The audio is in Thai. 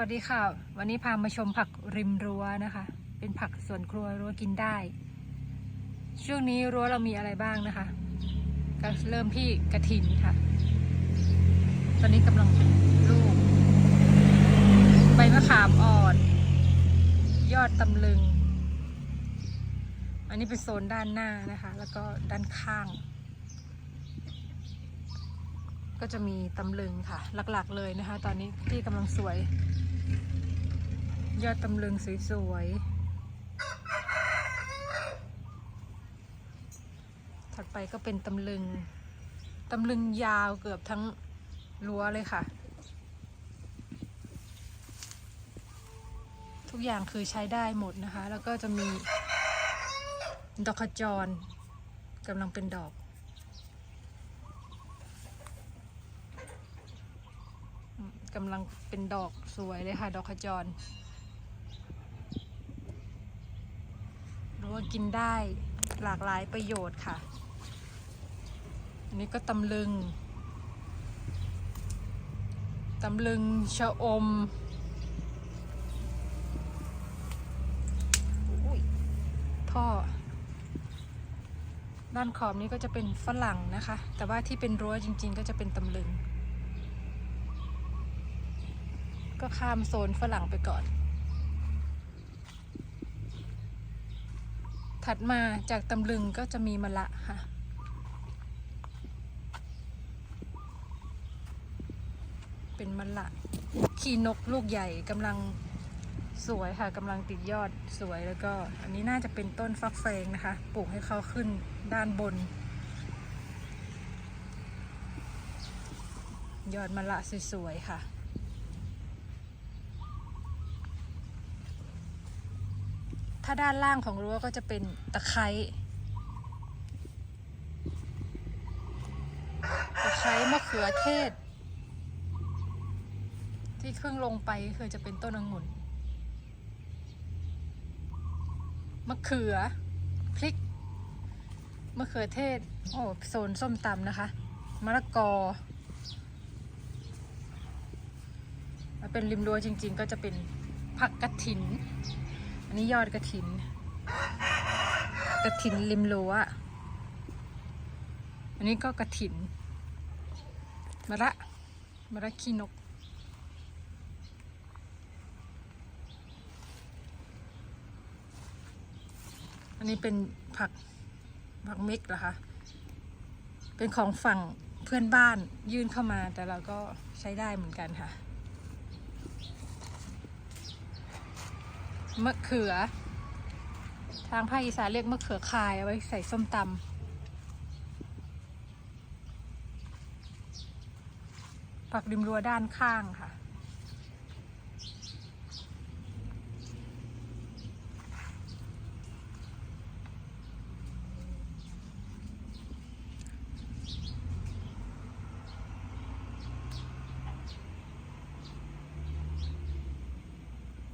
วัสดีค่ะ วันนี้พามาชมผักริมรั้วนะคะ เป็นผักสวนครัวรั้วกินได้ ช่วงนี้รั้วเรามีอะไรบ้างนะคะ ก็เริ่มที่กระถินค่ะ ตอนนี้กำลังลูก ใบมะขามอ่อน ยอดตำลึง อันนี้เป็นโซนด้านหน้านะคะ แล้วก็ด้านข้าง ก็จะมีตำลึงค่ะ หลักๆเลยนะคะ ตอนนี้ที่กำลังสวย ยอดตำลึงสวยๆ ถัดไปก็เป็นตำลึง ตำลึงยาวเกือบทั้งรั้วเลยค่ะ ทุกอย่างคือใช้ได้หมดนะคะ แล้วก็จะมีดอกขจรกำลังเป็นดอกกำลังเป็นดอกสวยเลยค่ะ ดอกขจร ว่ากินได้หลากหลายประโยชน์ค่ะ อันนี้ก็ตำลึงตำลึงชะอมท่อ ด้านขอบนี้ก็จะเป็นฝรั่งนะคะ แต่ว่าที่เป็นรั้วจริง ๆ ก็จะเป็นตำลึง ก็ข้ามโซนฝรั่งไปก่อน ถัดมาจากตำลึงก็จะมีมะละค่ะ เป็นมะละขีนกลูกใหญ่กำลังสวยค่ะกำลังติดยอดสวยแล้วก็ อันนี้น่าจะเป็นต้นฟักแฟงนะคะ ปลูกให้เขาขึ้นด้านบน ยอดมะละสวยๆค่ะ ถ้าด้านล่างของรั้วก็จะเป็นตะไคร้ตะไคร้มะเขือเทศ ที่ครึ่งลงไปคือจะเป็นต้นองุ่นมะเขือพริกมะเขือเทศ โอ้โซนส้มตำนะคะมะละกอแล้วเป็นริมรั้วจริง ๆ ก็จะเป็นผักกระถิน นี้ยอดกระถิน กระถินริมรั้วอันนี้ก็กระถินมะระมะระขี้นก อันนี้เป็นผักผักเม็กเหรอคะ เป็นของฝั่งเพื่อนบ้านยื่นเข้ามาแต่เราก็ใช้ได้เหมือนกันค่ะ มะเขือ ทางภาคอีสานเรียกมะเขือคายเอาไว้ใส่ส้มตำผักริมรั้วด้านข้างค่ะ